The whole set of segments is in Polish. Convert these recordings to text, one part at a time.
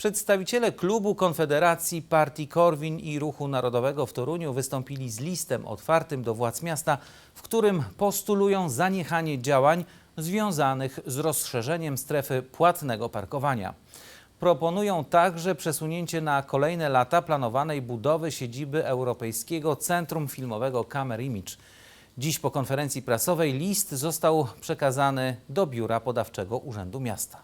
Przedstawiciele klubu Konfederacji, Partii Korwin i Ruchu Narodowego w Toruniu wystąpili z listem otwartym do władz miasta, w którym postulują zaniechanie działań związanych z rozszerzeniem strefy płatnego parkowania. Proponują także przesunięcie na kolejne lata planowanej budowy siedziby Europejskiego Centrum Filmowego Camera Image. Dziś po konferencji prasowej list został przekazany do Biura Podawczego Urzędu Miasta.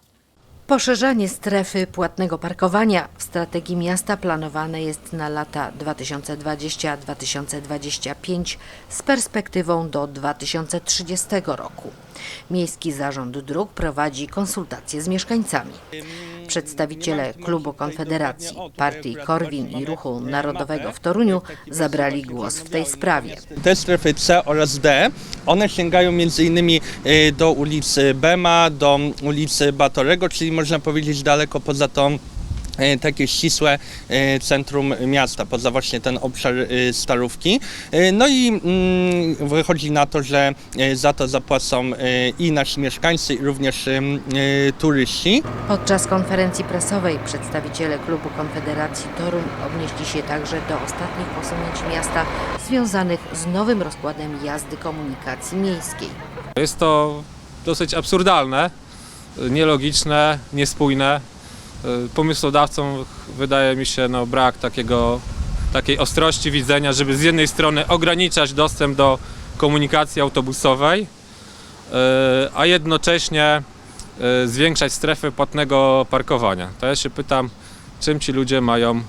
Poszerzanie strefy płatnego parkowania w strategii miasta planowane jest na lata 2020-2025 z perspektywą do 2030 roku. Miejski Zarząd Dróg prowadzi konsultacje z mieszkańcami. Przedstawiciele klubu Konfederacji, partii Korwin i Ruchu Narodowego w Toruniu zabrali głos w tej sprawie. Te strefy C oraz D, one sięgają innymi y, do ulicy Bema, do ulicy Batorego, czyli można powiedzieć daleko poza tą takie ścisłe y, centrum miasta, poza właśnie ten obszar y, Starówki. No i mm, wychodzi na to, że za to zapłacą i nasi mieszkańcy, i również turyści. Podczas konferencji prasowej przedstawiciele klubu Konfederacji Toruń odnieśli się także do ostatnich posunięć miasta związanych z nowym rozkładem jazdy komunikacji miejskiej. Jest to dosyć absurdalne, nielogiczne, niespójne. Y, Pomysłodawcom wydaje mi się no, brak takiego, takiej ostrości widzenia, żeby z jednej strony ograniczać dostęp do komunikacji autobusowej, y, a jednocześnie y, zwiększać strefę płatnego parkowania. To ja się pytam, czym ci ludzie mają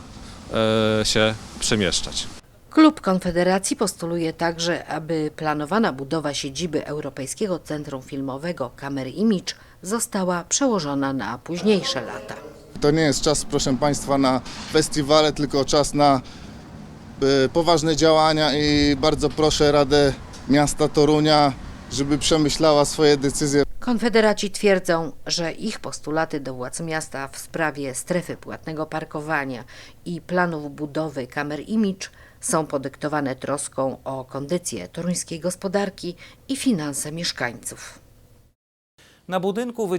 się przemieszczać. Klub Konfederacji postuluje także, aby planowana budowa siedziby Europejskiego Centrum Filmowego Camera Image została przełożona na późniejsze lata. To nie jest czas, proszę Państwa, na festiwale, tylko czas na e, poważne działania i bardzo proszę Radę Miasta Torunia, żeby przemyślała swoje decyzje. Konfederaci twierdzą, że ich postulaty do władz miasta w sprawie strefy płatnego parkowania i planów budowy kamer Image są podyktowane troską o kondycję toruńskiej gospodarki i finanse mieszkańców. Na budynku Wydziału